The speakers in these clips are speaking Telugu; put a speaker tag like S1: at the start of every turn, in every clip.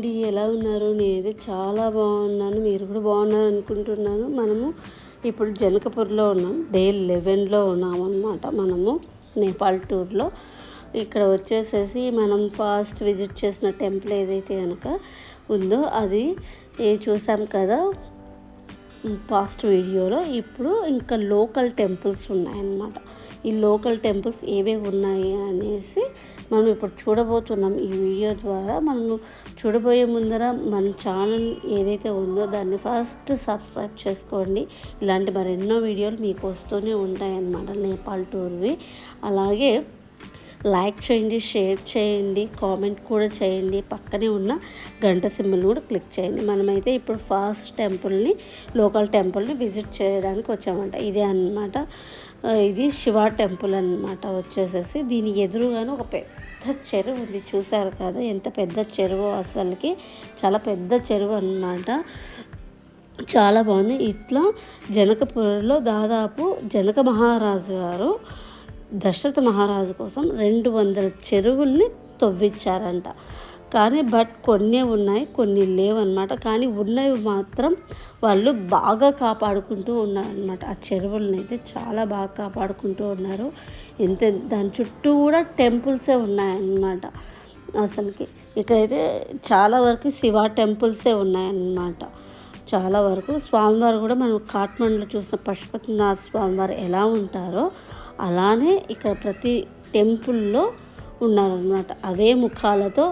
S1: అండి ఎలా ఉన్నారు నేనైతే చాలా బాగున్నాను. మీరు కూడా బాగున్నారు అనుకుంటున్నాను మనము ఇప్పుడు జనకపూర్లో ఉన్నాం. డే లెవెన్లో ఉన్నాం అనమాట మనము నేపాల్ టూర్లో. ఇక్కడ వచ్చేసేసి మనం ఫాస్ట్ విజిట్ చేసిన టెంపుల్ ఏదైతే కనుక ఉందో అది ఏ చూసాం కదా పాస్ట్ వీడియోలో. ఇప్పుడు ఇంకా లోకల్ టెంపుల్స్ ఉన్నాయన్నమాట. ఈ లోకల్ టెంపుల్స్ ఏవేవి ఉన్నాయి అనేసి మనం ఇప్పుడు చూడబోతున్నాం. ఈ వీడియో ద్వారా మనము చూడబోయే ముందర మన ఛానల్ ఏదైతే ఉందో దాన్ని ఫస్ట్ సబ్స్క్రైబ్ చేసుకోండి. ఇలాంటి మరెన్నో వీడియోలు మీకు వస్తూనే ఉంటాయన్నమాట నేపాల్ టూర్వి. అలాగే లైక్ చేయండి షేర్ చేయండి కామెంట్ కూడా చేయండి. పక్కనే ఉన్న గంట సింబల్ కూడా క్లిక్ చేయండి. మనమైతే ఇప్పుడు ఫాస్ట్ టెంపుల్ని లోకల్ టెంపుల్ని విజిట్ చేయడానికి వచ్చామంట. ఇదే అన్నమాట. ఇది శివ టెంపుల్ అన్నమాట. వచ్చేసేసి దీని ఎదురుగానే ఒక పెద్ద చెరువు ఉంది. చూసారు కదా ఎంత పెద్ద చెరువు అసలుకి. చాలా పెద్ద చెరువు అన్నమాట. చాలా బాగుంది. ఇట్లా జనకపురంలో దాదాపు జనక మహారాజు గారు దశరథ మహారాజు కోసం రెండు వందల చెరువుల్ని తవ్వించారంట. కానీ బట్ కొన్ని ఉన్నాయి కొన్ని లేవన్నమాట. కానీ ఉన్నవి మాత్రం వాళ్ళు బాగా కాపాడుకుంటూ ఉన్నారనమాట ఆ చెరువులను అయితే చాలా బాగా కాపాడుకుంటూ ఉన్నారు. ఎంత దాని చుట్టూ కూడా టెంపుల్సే ఉన్నాయన్నమాట. అసలుకి ఇక్కడైతే చాలా వరకు శివ టెంపుల్సే ఉన్నాయన్నమాట. చాలా వరకు స్వామివారు కూడా మనం కాట్మండ్లో చూసిన పశుపతినాథ్ స్వామివారు ఎలా ఉంటారో అలానే ఇక్కడ ప్రతి టెంపుల్లో ఉన్నారనమాట అవే ముఖాలతో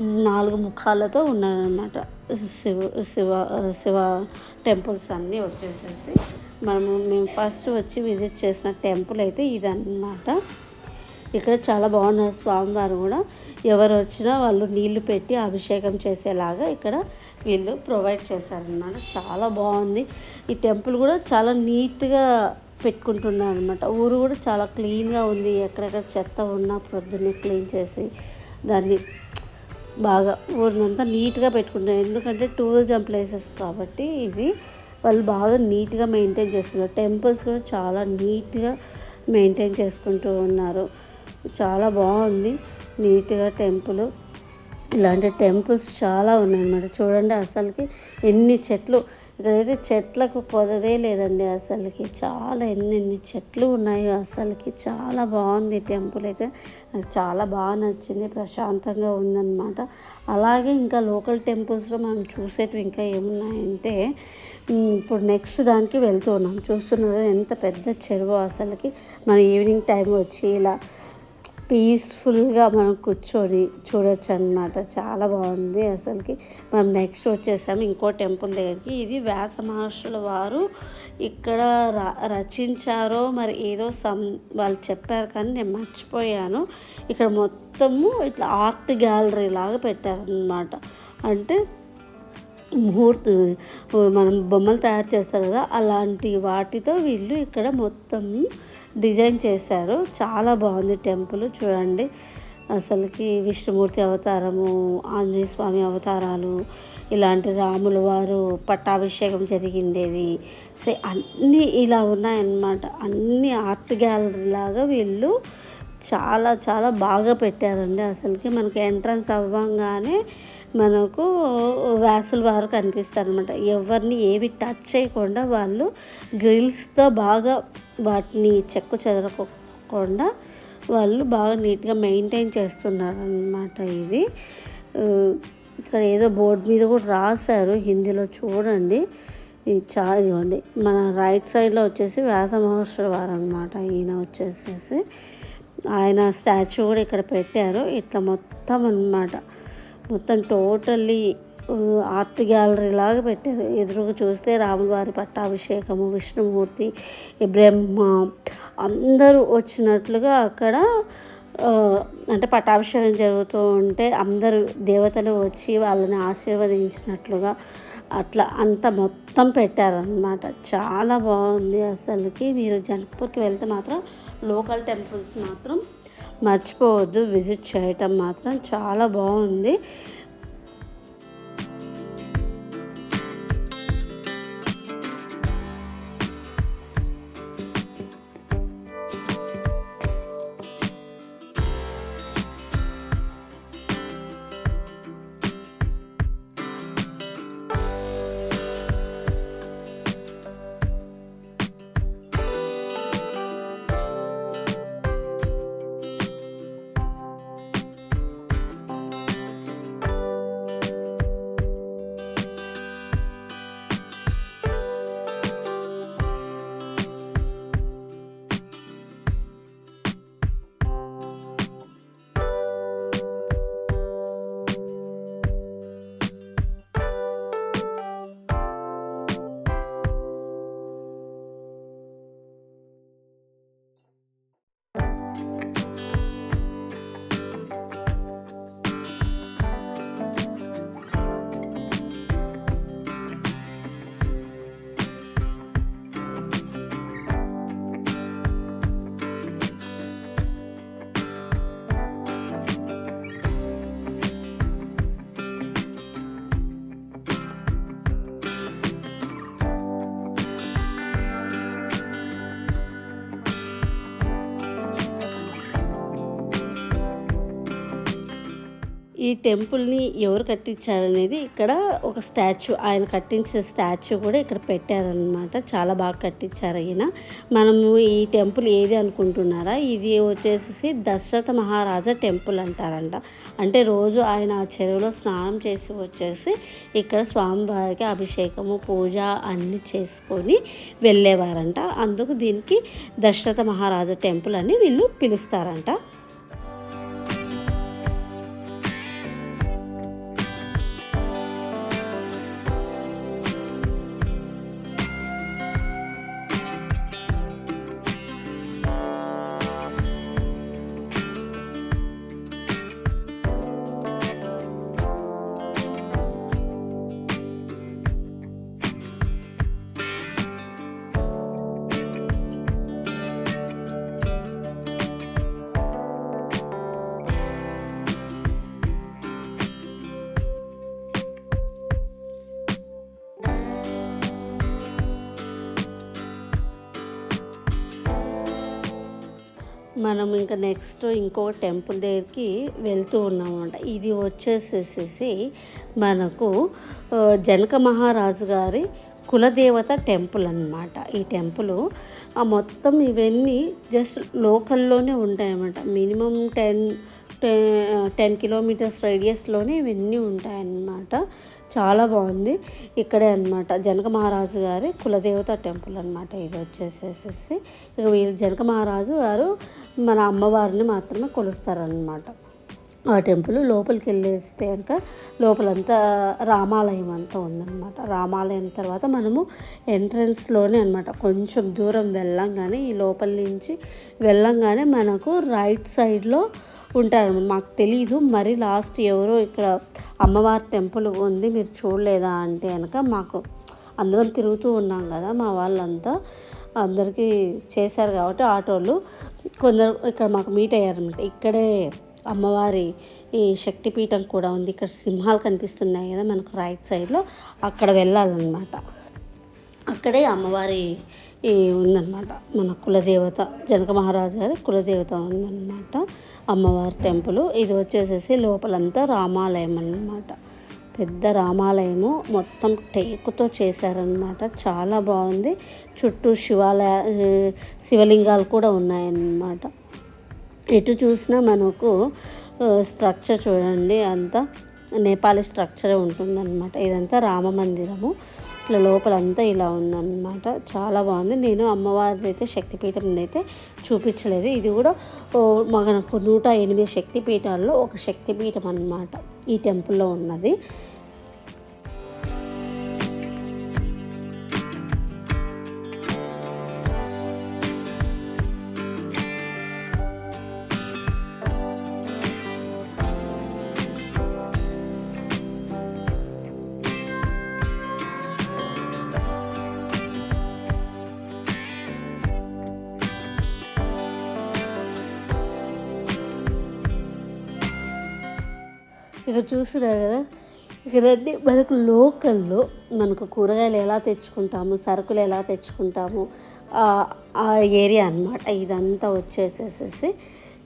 S1: నాలుగు ముఖాలతో ఉన్నాడనమాట శివ శివ శివ టెంపుల్స్ అన్నీ వచ్చేసేసి మనము మేము ఫస్ట్ వచ్చి విజిట్ చేసిన టెంపుల్ అయితే ఇదన్నమాట. ఇక్కడ చాలా బాగున్నారు స్వామివారు కూడా. ఎవరు వచ్చినా వాళ్ళు నీళ్ళు పెట్టి అభిషేకం చేసేలాగా ఇక్కడ వీళ్ళు ప్రొవైడ్ చేశారనమాట చాలా బాగుంది. ఈ టెంపుల్ కూడా చాలా నీట్గా పెట్టుకుంటున్నారు అనమాట ఊరు కూడా చాలా క్లీన్గా ఉంది. ఎక్కడెక్కడ చెత్త ఉన్నా ప్రొద్దున్నే క్లీన్ చేసి దాన్ని బాగా ఊరినంతా నీట్గా పెట్టుకుంటారు. ఎందుకంటే టూరిజం ప్లేసెస్ కాబట్టి ఇవి వాళ్ళు బాగా నీట్గా మెయింటైన్ చేసుకుంటారు. టెంపుల్స్ కూడా చాలా నీట్గా మెయింటైన్ చేసుకుంటూ ఉన్నారు. చాలా బాగుంది. నీట్గా టెంపుల్. ఇలాంటి టెంపుల్స్ చాలా ఉన్నాయన్నమాట. చూడండి అసలుకి ఎన్ని చెట్లు ఇక్కడైతే చెట్లకు పొదవే లేదండి అసలుకి. చాలా ఎన్ని ఎన్ని చెట్లు ఉన్నాయో అసలుకి. చాలా బాగుంది టెంపుల్ అయితే. నాకు చాలా బాగా నచ్చింది. ప్రశాంతంగా ఉందన్నమాట. అలాగే ఇంకా లోకల్ టెంపుల్స్లో మనం చూసేటివి ఇంకా ఏమున్నాయంటే ఇప్పుడు నెక్స్ట్ దానికి వెళ్తూ ఉన్నాం. చూస్తున్నారు ఎంత పెద్ద చెరువు అసలుకి. మన ఈవినింగ్ టైం వచ్చి ఇలా పీస్ఫుల్గా మనం కూర్చొని చూడొచ్చు అనమాట చాలా బాగుంది అసలుకి. మనం నెక్స్ట్ వచ్చేసాము ఇంకో టెంపుల్ దగ్గరికి. ఇది వ్యాస మహర్షుల వారు ఇక్కడ ర రచించారో మరి ఏదో సమ్ వాళ్ళు చెప్పారు కానీ నేను మర్చిపోయాను. ఇక్కడ మొత్తము ఇట్లా ఆర్ట్ గ్యాలరీ లాగా పెట్టారనమాట అంటే ముహూర్త మనం బొమ్మలు తయారు చేస్తారు కదా అలాంటి వాటితో వీళ్ళు ఇక్కడ మొత్తం డిజైన్ చేశారు. చాలా బాగుంది టెంపుల్. చూడండి. అసలుకి విష్ణుమూర్తి అవతారము ఆంజనేయ స్వామి అవతారాలు ఇలాంటి రాముల వారు పట్టాభిషేకం జరిగిండేది. సో అన్నీ ఇలా ఉన్నాయన్నమాట. అన్ని ఆర్ట్ గ్యాలరీ లాగా వీళ్ళు చాలా చాలా బాగా పెట్టారండి. అసలుకి మనకి ఎంట్రన్స్ అవ్వంగానే మనకు వ్యాసుల వారు కనిపిస్తారు అనమాట ఎవరిని ఏవి టచ్ చేయకుండా వాళ్ళు గ్రిల్స్తో బాగా వాటిని చెక్కు చెదరకోకుండా వాళ్ళు బాగా నీట్గా మెయింటైన్ చేస్తున్నారు అనమాట ఇది ఇక్కడ ఏదో బోర్డు మీద కూడా రాశారు హిందీలో చూడండి. ఇది చాలా ఇదిగోండి. మన రైట్ సైడ్లో వచ్చేసి వ్యాస మహర్షి వారు అనమాట ఈయన వచ్చేసేసి. ఆయన స్టాచ్యూ కూడా ఇక్కడ పెట్టారు. ఇట్లా మొత్తం అన్నమాట. మొత్తం టోటల్లీ ఆర్ట్ గ్యాలరీ లాగా పెట్టారు. ఎదురుగా చూస్తే రాములవారి పట్టాభిషేకము విష్ణుమూర్తి బ్రహ్మ అందరూ వచ్చినట్లుగా అక్కడ అంటే పట్టాభిషేకం జరుగుతూ ఉంటే అందరూ దేవతలు వచ్చి వాళ్ళని ఆశీర్వదించినట్లుగా అట్లా అంత మొత్తం పెట్టారనమాట చాలా బాగుంది అసలుకి. మీరు జనక్పూర్కి వెళ్తే మాత్రం లోకల్ టెంపుల్స్ మాత్రం మర్చిపోవద్దు విజిట్ చేయటం మాత్రం చాలా బాగుంది. టెంపుల్ని ఎవరు కట్టించారనేది ఇక్కడ ఒక స్టాచ్యూ ఆయన కట్టించిన స్టాచ్యూ కూడా ఇక్కడ పెట్టారనమాట చాలా బాగా కట్టించారు ఆయన మనము ఈ టెంపుల్ ఏది అనుకుంటున్నారా? ఇది వచ్చేసి దశరథ మహారాజా టెంపుల్ అంటారంట. అంటే రోజు ఆయన ఆ చెరువులో స్నానం చేసి వచ్చేసి ఇక్కడ స్వామివారికి అభిషేకము పూజ అన్నీ చేసుకొని వెళ్ళేవారంట. అందుకు దీనికి దశరథ మహారాజా టెంపుల్ అని వీళ్ళు పిలుస్తారంట. మనం ఇంకా నెక్స్ట్ ఇంకో టెంపుల్ దగ్గరికి వెళ్తూ ఉన్నామంట. ఇది వచ్చేసేసి మనకు జనక మహారాజు గారి కులదేవత టెంపుల్ అన్నమాట. ఈ టెంపుల్ ఆ మొత్తం ఇవన్నీ జస్ట్ లోకల్లోనే ఉంటాయన్నమాట. మినిమం టెన్ టెన్ కిలోమీటర్స్ రేడియస్లోనే ఇవన్నీ ఉంటాయన్నమాట. చాలా బాగుంది. ఇక్కడే అన్నమాట. జనక మహారాజు గారి కులదేవత టెంపుల్ అన్నమాట. ఇది వచ్చేసేసి ఇక వీళ్ళు జనక మహారాజు గారు మన అమ్మవారిని మాత్రమే కొలుస్తారనమాట ఆ టెంపుల్ లోపలికి వెళ్ళేస్తే కనుక లోపలంతా రామాలయం అంతా ఉందన్నమాట. రామాలయం తర్వాత మనము ఎంట్రన్స్లోనే అనమాట కొంచెం దూరం వెళ్ళంగానే ఈ లోపల నుంచి వెళ్ళంగానే మనకు రైట్ సైడ్లో ఉంటారు. మాకు తెలీదు. మరి లాస్ట్ ఎవరో ఇక్కడ అమ్మవారి టెంపుల్ ఉంది మీరు చూడలేదా అంటే కనుక మాకు అందరం తిరుగుతూ ఉన్నాం కదా మా వాళ్ళంతా అందరికీ చేశారు కాబట్టి ఆటోలు. కొందరు ఇక్కడ మాకు మీట్ అయ్యారనమాట ఇక్కడే అమ్మవారి ఈ శక్తిపీఠం కూడా ఉంది. ఇక్కడ సింహాలు కనిపిస్తున్నాయి కదా మనకు రైట్ సైడ్లో అక్కడ వెళ్ళాలన్నమాట. అక్కడే అమ్మవారి ఈ ఉందన్నమాట. మన కులదేవత జనక మహారాజు గారి కులదేవత ఉందన్నమాట. అమ్మవారి టెంపుల్. ఇది వచ్చేసేసి లోపలంతా రామాలయం అన్నమాట. పెద్ద రామాలయము మొత్తం టేకుతో చేశారనమాట చాలా బాగుంది. చుట్టూ శివాలయ శివలింగాలు కూడా ఉన్నాయన్నమాట. ఎటు చూసినా మనకు స్ట్రక్చర్ చూడండి అంతా నేపాలీ స్ట్రక్చరే ఉంటుందన్నమాట. ఇదంతా రామ మందిరము. ఇట్లా లోపలంతా ఇలా ఉందన్నమాట. చాలా బాగుంది. నేను అమ్మవారిది అయితే శక్తిపీఠం అయితే చూపించలేదు. ఇది కూడా మనకు నూట ఎనిమిది శక్తిపీఠాల్లో ఒక శక్తిపీఠం అన్నమాట. ఈ టెంపుల్లో ఉన్నది. ఇక్కడ చూస్తున్నారు కదా? ఇక్కడ అన్ని మనకు లోకల్లో మనకు కూరగాయలు ఎలా తెచ్చుకుంటాము సరుకులు ఎలా తెచ్చుకుంటాము ఆ- ఆ ఏరియా అన్నమాట. ఇదంతా వచ్చేసేసేసి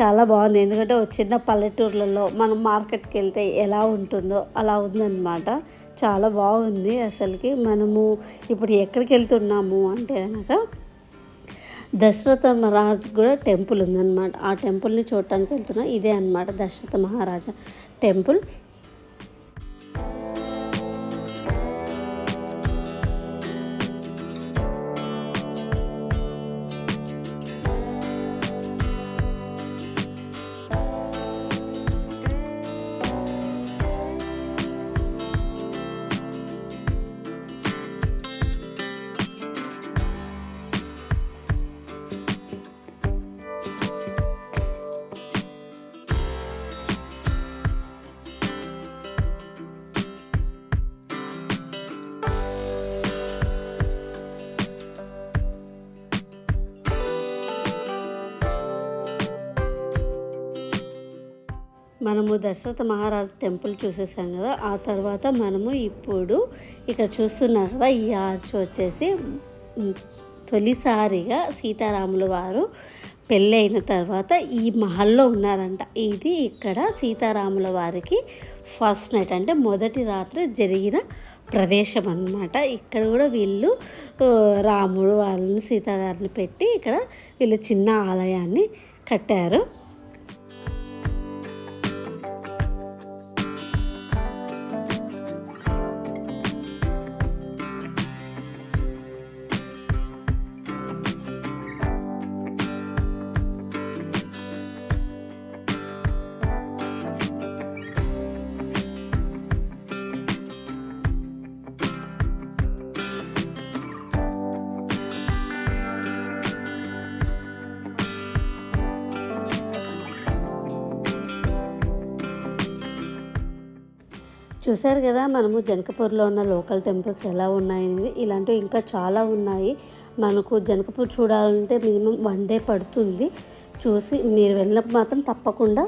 S1: చాలా బాగుంది. ఎందుకంటే ఒక చిన్న పల్లెటూర్లలో మనం మార్కెట్కి వెళ్తే ఎలా ఉంటుందో అలా ఉందన్నమాట. చాలా బాగుంది అసలుకి. మనము ఇప్పుడు ఎక్కడికి వెళ్తున్నాము అంటే కనుక దశరథ మహారాజ్ కూడా టెంపుల్ ఉందన్నమాట. ఆ టెంపుల్ని చూడటానికి వెళ్తున్నాం. ఇదే అన్నమాట దశరథ మహారాజా టెంపుల్. మనము దశరథ మహారాజ్ టెంపుల్ చూసేసాం కదా ఆ తర్వాత మనము ఇప్పుడు ఇక్కడ చూస్తున్నారు కదా ఈ ఆర్చ్ వచ్చేసి తొలిసారిగా సీతారాముల వారు పెళ్ళైన తర్వాత ఈ మహల్లో ఉన్నారంట. ఇది ఇక్కడ సీతారాముల వారికి ఫస్ట్ నైట్ అంటే మొదటి రాత్రి జరిగిన ప్రదేశం అన్నమాట. ఇక్కడ కూడా వీళ్ళు రాముడు వాళ్ళని సీతాగారిని పెట్టి ఇక్కడ వీళ్ళు చిన్న ఆలయాన్ని కట్టారు. చూశారు కదా మనము జనకపూర్లో ఉన్న లోకల్ టెంపుల్స్ ఎలా ఉన్నాయనేది ఇలాంటివి ఇంకా చాలా ఉన్నాయి. మనకు జనకపూర్ చూడాలంటే మినిమం వన్ డే పడుతుంది. చూసి మీరు వెళ్ళినప్పుడు మాత్రం తప్పకుండా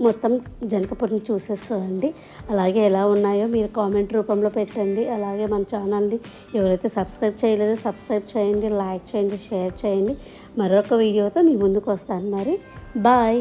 S1: మొత్తం జనకపూర్ని చూసేస్తారండి. అలాగే ఎలా ఉన్నాయో మీరు కామెంట్ రూపంలో పెట్టండి. అలాగే మన ఛానల్ని ఎవరైతే సబ్స్క్రైబ్ చేయలేదో సబ్స్క్రైబ్ చేయండి లైక్ చేయండి షేర్ చేయండి. మరొక వీడియోతో మీ ముందుకు వస్తాను మరి. బాయ్.